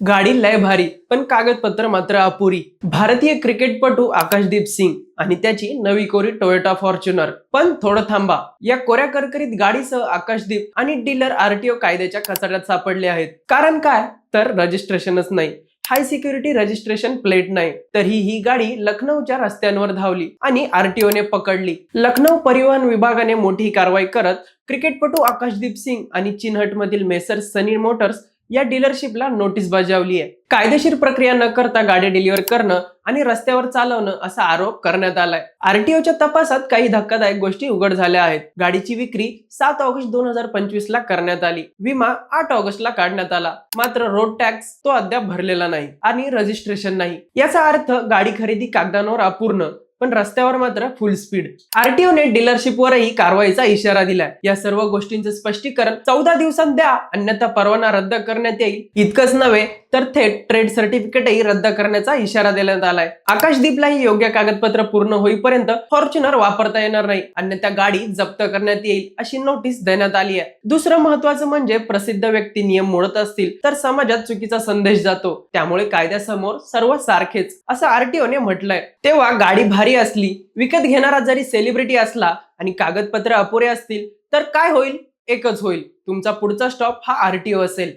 गाडी लय भारी पण कागदपत्र मात्र अपुरी. भारतीय क्रिकेटपटू आकाशदीप सिंग आणि त्याची नवी कोरी टोयोटा फॉर्च्युनर. पण थोडं थांबा. या कोऱ्या करकरीत गाडीसह आकाशदीप आणि डीलर आरटीओ कायद्याच्या कचाट्यात सापडले आहेत. कारण काय? तर रजिस्ट्रेशनच नाही. हाय सिक्युरिटी रजिस्ट्रेशन प्लेट नाही. तरी ही गाडी लखनौच्या रस्त्यांवर धावली आणि आरटीओने पकडली. लखनौ परिवहन विभागाने मोठी कारवाई करत क्रिकेटपटू आकाशदीप सिंग आणि चिन्हट मधील मेसर सनी मोटर्स या डीलरशिपला नोटीस बजावली आहे. कायदेशीर प्रक्रिया न करता गाडी डिलिव्हर करणं आणि रस्त्यावर चालवणं असा आरोप करण्यात आलाय. आरटीओच्या तपासात काही धक्कादायक गोष्टी उघड झाल्या आहेत. गाडीची विक्री सात ऑगस्ट दोन हजार पंचवीस ला करण्यात आली. विमा आठ ऑगस्ट ला काढण्यात आला. मात्र रोड टॅक्स तो अद्याप भरलेला नाही आणि रजिस्ट्रेशन नाही. याचा अर्थ गाडी खरेदी कागदांवर अपूर्ण. पण रस्त्यावर मात्र फुल स्पीड आरटीओने डीलरशिपवरही कारवाईचा इशारा दिलाय. या सर्व गोष्टींचं स्पष्टीकरण चौदा दिवसांत द्या. अन्यथा परवाना रद्द करण्यात येईल. इतकंच नव्हे तर थेट ट्रेड सर्टिफिकेटही रद्द करण्याचा इशारा देण्यात आलाय. आकाशदीपलाही योग्य कागदपत्र पूर्ण होईपर्यंत फॉर्च्युनर वापरता येणार नाही. अन्यथा गाडी जप्त करण्यात येईल अशी नोटीस देण्यात आली आहे. दुसरं महत्वाचं म्हणजे प्रसिद्ध व्यक्ती नियम मोडत असतील तर समाजात चुकीचा संदेश जातो. त्यामुळे कायद्यासमोर सर्व सारखेच असं आरटीओने म्हटलंय. तेव्हा गाडी भारी असली विकत घेणारा जरी सेलिब्रिटी असला आणि कागदपत्र अपुरे असतील तर काय होईल? एकच होईल. तुमचा पुढचा स्टॉप हा आरटीओ असेल.